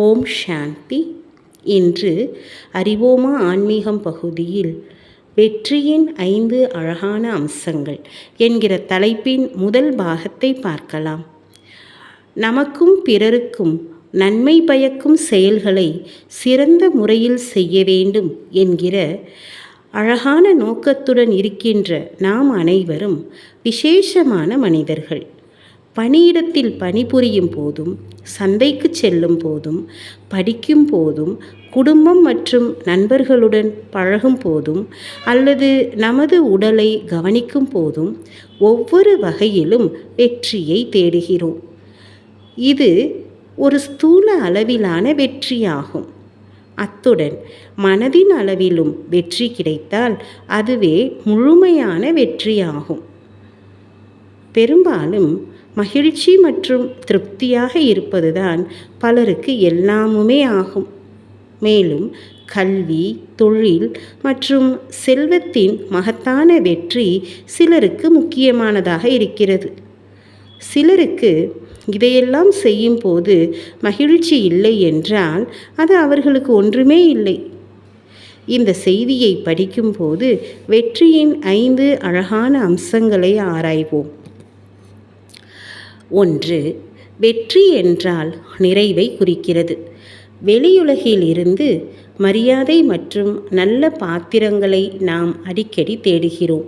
ஓம் சாந்தி. இன்று அறிவோமா ஆன்மீகம் பகுதியில் வெற்றியின் ஐந்து அழகான அம்சங்கள் என்கிற தலைப்பின் முதல் பாகத்தை பார்க்கலாம். நமக்கும் பிறருக்கும் நன்மை பயக்கும் செயல்களை சிறந்த முறையில் செய்ய வேண்டும் என்கிற அழகான நோக்கத்துடன் இருக்கின்ற நாம் அனைவரும் விசேஷமான மனிதர்கள். பணியிடத்தில் பணிபுரியும் போதும் சந்தைக்கு செல்லும் போதும் படிக்கும் போதும் குடும்பம் மற்றும் நண்பர்களுடன் பழகும் போதும் அல்லது நமது உடலை கவனிக்கும் போதும் ஒவ்வொரு வகையிலும் வெற்றியை தேடுகிறோம். இது ஒரு ஸ்தூல அளவிலான வெற்றியாகும். அத்துடன் மனதின் அளவிலும் வெற்றி கிடைத்தால் அதுவே முழுமையான வெற்றியாகும். பெரும்பாலும் மகிழ்ச்சி மற்றும் திருப்தியாக இருப்பதுதான் பலருக்கு எல்லாமுமே ஆகும். மேலும் கல்வி தொழில் மற்றும் செல்வத்தின் மகத்தான வெற்றி சிலருக்கு முக்கியமானதாக இருக்கிறது. சிலருக்கு இதையெல்லாம் செய்யும் போது மகிழ்ச்சி இல்லை என்றால் அது அவர்களுக்கு ஒன்றுமே இல்லை. இந்த செய்தியை படிக்கும்போது வெற்றியின் ஐந்து அழகான அம்சங்களை ஆராய்வோம். ஒன்று வெற்றி என்றால் நிறைவை குறிக்கிறது. வெளியுலகில் இருந்து மரியாதை மற்றும் நல்ல பாத்திரங்களை நாம் அடிக்கடி தேடுகிறோம்.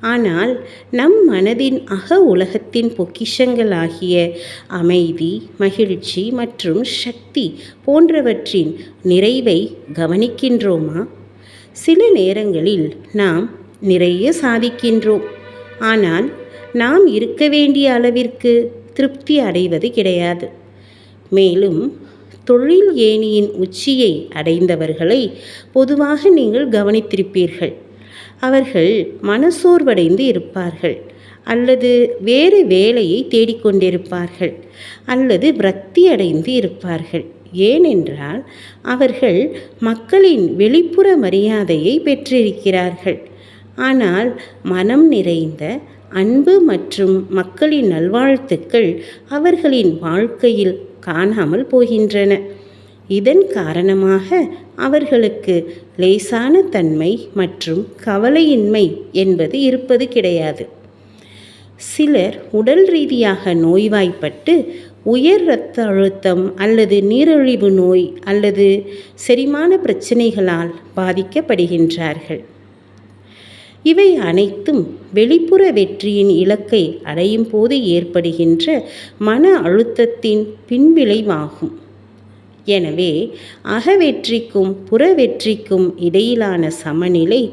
ஆனால் நம் மனதின் அக உலகத்தின் பொக்கிஷங்களாகிய அமைதி மகிழ்ச்சி மற்றும் சக்தி போன்றவற்றின் நிறைவை கவனிக்கின்றோமா? சில நேரங்களில் நாம் நிறைய சாதிக்கின்றோம். ஆனால் நாம் இருக்க வேண்டிய அளவிற்கு திருப்தி அடைவது கிடையாது. மேலும் தொழில் ஏணியின் உச்சியை அடைந்தவர்களை பொதுவாக நீங்கள் கவனித்திருப்பீர்கள். அவர்கள் மனசோர்வடைந்து இருப்பார்கள் அல்லது வேறு வேலையை தேடிக்கொண்டிருப்பார்கள் அல்லது விரக்தி அடைந்து இருப்பார்கள். ஏனென்றால் அவர்கள் மக்களின் வெளிப்புற மரியாதையை பெற்றிருக்கிறார்கள். ஆனால் மனம் நிறைந்த அன்பு மற்றும் மக்களின் நல்வாழ்த்துக்கள் அவர்களின் வாழ்க்கையில் காணாமல் போகின்றன. இதன் காரணமாக அவர்களுக்கு லேசான தன்மை மற்றும் கவலையின்மை என்பது இருப்பது கிடையாது. சிலர் உடல் ரீதியாக நோய்வாய்ப்பட்டு உயர் இரத்த அழுத்தம் அல்லது நீரிழிவு நோய் அல்லது செரிமான பிரச்சனைகளால் பாதிக்கப்படுகின்றார்கள். இவை அனைத்தும் வெளிப்புற வெற்றியின் இலக்கை அடையும் போது ஏற்படுகின்ற மன அழுத்தத்தின் பின்விளைவாகும். எனவே அகவெற்றிக்கும் புற வெற்றிக்கும் இடையிலான சமநிலை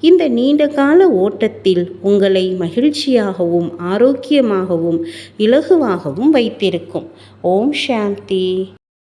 இந்த நீண்டகால ஓட்டத்தில் உங்களை மகிழ்ச்சியாகவும் ஆரோக்கியமாகவும் இலகுவாகவும் வைத்திருக்கும். ஓம் சாந்தி.